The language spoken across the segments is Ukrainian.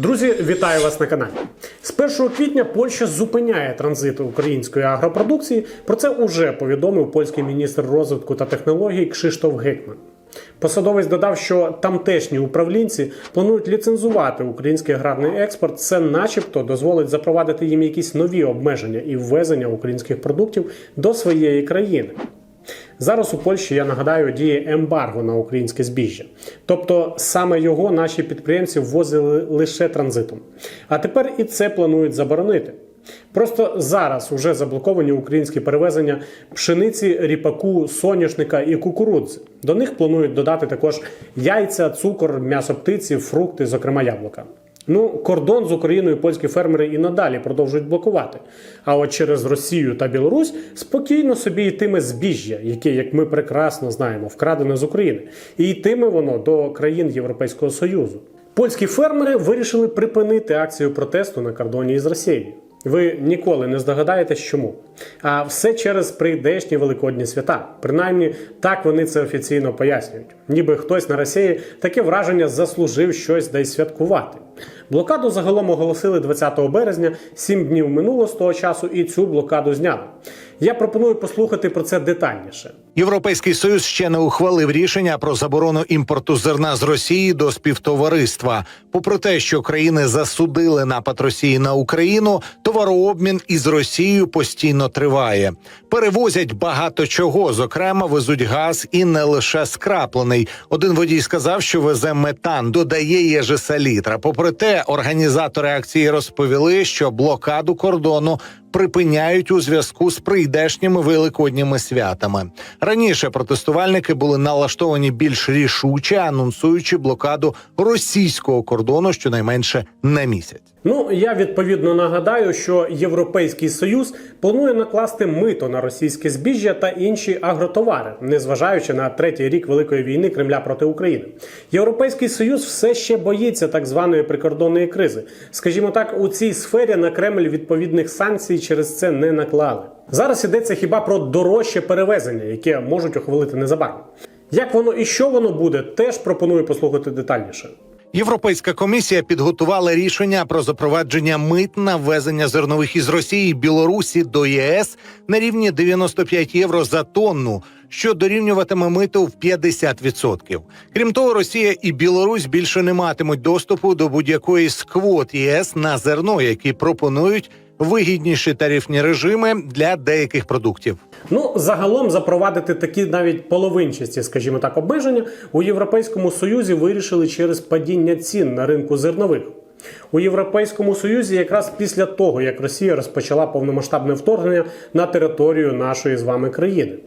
Друзі, вітаю вас на каналі. З 1 квітня Польща зупиняє транзит української агропродукції. Про це уже повідомив польський міністр розвитку та технологій Кшиштоф Гекман. Посадовець додав, що тамтешні управлінці планують ліцензувати український аграрний експорт. Це, начебто, дозволить запровадити їм якісь нові обмеження і ввезення українських продуктів до своєї країни. Зараз у Польщі, я нагадаю, діє ембарго на українське збіжжя. Тобто саме його наші підприємці ввозили лише транзитом. А тепер і це планують заборонити. Просто зараз уже заблоковані українські перевезення пшениці, ріпаку, соняшника і кукурудзи. До них планують додати також яйця, цукор, м'ясо птиці, фрукти, зокрема яблука. Ну, кордон з Україною польські фермери і надалі продовжують блокувати. А от через Росію та Білорусь спокійно собі йтиме збіжжя, яке, як ми прекрасно знаємо, вкрадене з України, і йтиме воно до країн Європейського Союзу. Польські фермери вирішили припинити акцію протесту на кордоні із Росією. Ви ніколи не здогадаєтесь, чому. А все через прийдешні великодні свята. Принаймні, так вони це офіційно пояснюють. Ніби хтось на Росії таке враження заслужив щось десь святкувати. Блокаду загалом оголосили 20 березня, сім днів минуло з того часу, і цю блокаду зняли. Я пропоную послухати про це детальніше. Європейський союз ще не ухвалив рішення про заборону імпорту зерна з Росії до співтовариства. Попри те, що країни засудили напад Росії на Україну, товарообмін із Росією постійно триває. Перевозять багато чого. Зокрема, везуть газ і не лише скраплений. Один водій сказав, що везе метан, додає єжесалітра. Попри те, організатори акції розповіли, що блокаду кордону припиняють у зв'язку з прийдешніми великодніми святами. Раніше протестувальники були налаштовані більш рішуче, анонсуючи блокаду російського кордону щонайменше на місяць. Ну я відповідно нагадаю, що Європейський Союз планує накласти мито на російське збіжжя та інші агротовари, незважаючи на третій рік великої війни Кремля проти України. Європейський Союз все ще боїться так званої прикордонної кризи. Скажімо так, у цій сфері на Кремль відповідних санкцій через це не наклали. Зараз йдеться хіба про дорожче перевезення, яке можуть ухвалити незабаром. Як воно і що воно буде, теж пропоную послухати детальніше. Європейська комісія підготувала рішення про запровадження мит на ввезення зернових із Росії і Білорусі до ЄС на рівні 95 євро за тонну, що дорівнюватиме миту в 50%. Крім того, Росія і Білорусь більше не матимуть доступу до будь-якої з квот ЄС на зерно, які пропонують вигідніші тарифні режими для деяких продуктів. Ну, загалом запровадити такі навіть половинчасті, скажімо так, обмеження у Європейському Союзі вирішили через падіння цін на ринку зернових. У Європейському Союзі якраз після того, як Росія розпочала повномасштабне вторгнення на територію нашої з вами країни.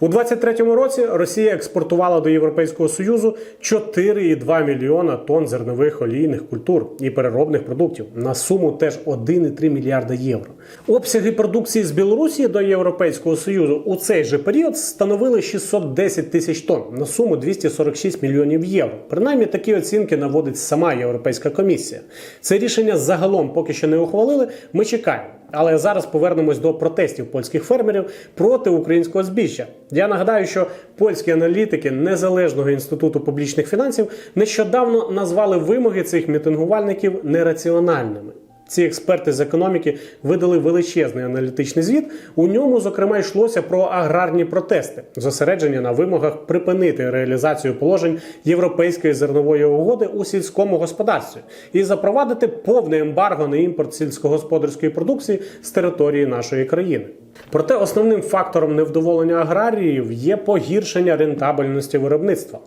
У 23-му році Росія експортувала до Європейського Союзу 4,2 мільйона тонн зернових олійних культур і переробних продуктів на суму теж 1,3 мільярда євро. Обсяги продукції з Білорусі до Європейського Союзу у цей же період становили 610 тисяч тонн на суму 246 мільйонів євро. Принаймні такі оцінки наводить сама Європейська комісія. Це рішення загалом поки що не ухвалили. Ми чекаємо. Але зараз повернемось до протестів польських фермерів проти українського збіжжя. Я нагадаю, що польські аналітики Незалежного інституту публічних фінансів нещодавно назвали вимоги цих мітингувальників нераціональними. Ці експерти з економіки видали величезний аналітичний звіт. У ньому, зокрема, йшлося про аграрні протести, зосередження на вимогах припинити реалізацію положень європейської зернової угоди у сільському господарстві і запровадити повне ембарго на імпорт сільськогосподарської продукції з території нашої країни. Проте основним фактором невдоволення аграріїв є погіршення рентабельності виробництва.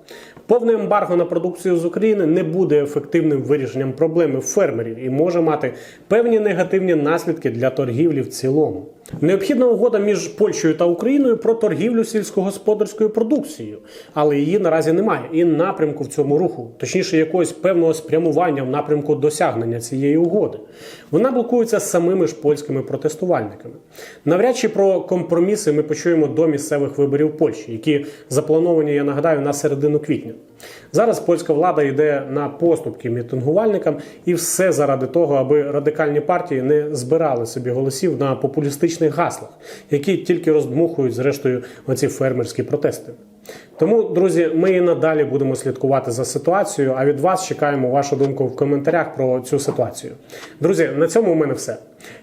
Повне ембарго на продукцію з України не буде ефективним вирішенням проблеми фермерів і може мати певні негативні наслідки для торгівлі в цілому. Необхідна угода між Польщею та Україною про торгівлю сільськогосподарською продукцією, але її наразі немає і напрямку в цьому руху, точніше, якогось певного спрямування в напрямку досягнення цієї угоди. Вона блокується самими ж польськими протестувальниками. Навряд чи про компроміси ми почуємо до місцевих виборів Польщі, які заплановані, я нагадаю, на середину квітня. Зараз польська влада йде на поступки мітингувальникам, і все заради того, аби радикальні партії не збирали собі голосів на популістичних гаслах, які тільки роздмухують зрештою оці фермерські протести. Тому, друзі, ми і надалі будемо слідкувати за ситуацією. А від вас чекаємо вашу думку в коментарях про цю ситуацію. Друзі, на цьому у мене все.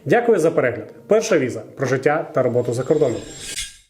Дякую за перегляд. Перша віза про життя та роботу за кордоном.